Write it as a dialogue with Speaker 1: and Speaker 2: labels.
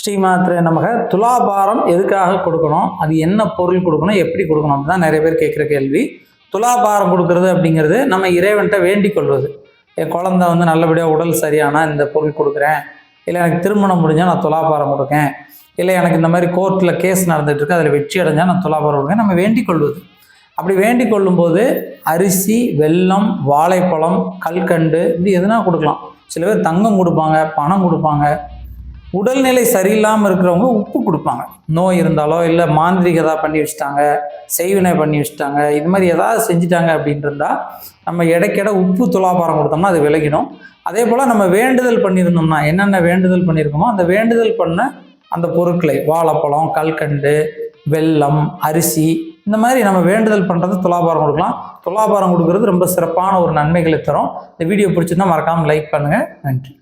Speaker 1: ஸ்ரீமாத்திரை நமக துலாபாரம் எதுக்காக கொடுக்கணும்? அது என்ன பொருள் கொடுக்கணும்? எப்படி கொடுக்கணும்? தான் நிறைய பேர் கேட்குற கேள்வி. துலாபாரம் கொடுக்கறது அப்படிங்கிறது நம்ம இறைவன்கிட்ட வேண்டிக் கொள்வது. என் குழந்த வந்து நல்லபடியாக உடல் சரியானா இந்த பொருள் கொடுக்குறேன். இல்லை எனக்கு திருமணம் முடிஞ்சால் நான் துலாபாரம் கொடுக்கேன். இல்லை எனக்கு இந்த மாதிரி கோர்ட்டில் கேஸ் நடந்துகிட்ருக்கு அதில் வெற்றி அடைஞ்சால் நான் துலாபாரம் கொடுக்கேன். நம்ம வேண்டிக் கொள்வது. அப்படி வேண்டிக் கொள்ளும்போது அரிசி வெல்லம் வாழைப்பழம் கல்கண்டு இது எதுனா கொடுக்கலாம். சில பேர் தங்கம் கொடுப்பாங்க பணம் கொடுப்பாங்க. உடல்நிலை சரியில்லாமல் இருக்கிறவங்க உப்பு கொடுப்பாங்க. நோய் இருந்தாலோ இல்லை மாந்திரிக ஏதாவது பண்ணி வச்சுட்டாங்க செய்வினை பண்ணி வச்சுட்டாங்க இது மாதிரி ஏதாவது செஞ்சுட்டாங்க அப்படின்னு இருந்தால் நம்ம இடைக்கிட உப்பு துலாபாரம் கொடுத்தோம்னா அது விலகிடும். அதே போல் நம்ம வேண்டுதல் பண்ணியிருந்தோம்னா என்னென்ன வேண்டுதல் பண்ணியிருக்கோமோ அந்த வேண்டுதல் பண்ண அந்த பொருட்களை வாழைப்பழம் கல்கண்டு வெல்லம் அரிசி இந்த மாதிரி நம்ம வேண்டுதல் பண்ணுறது துலாபாரம் கொடுக்கலாம். துலாபாரம் கொடுக்கறது ரொம்ப சிறப்பான ஒரு நன்மைகளை தரும். இந்த வீடியோ பிடிச்சிருந்தா மறக்காமல் லைக் பண்ணுங்கள் நன்றி.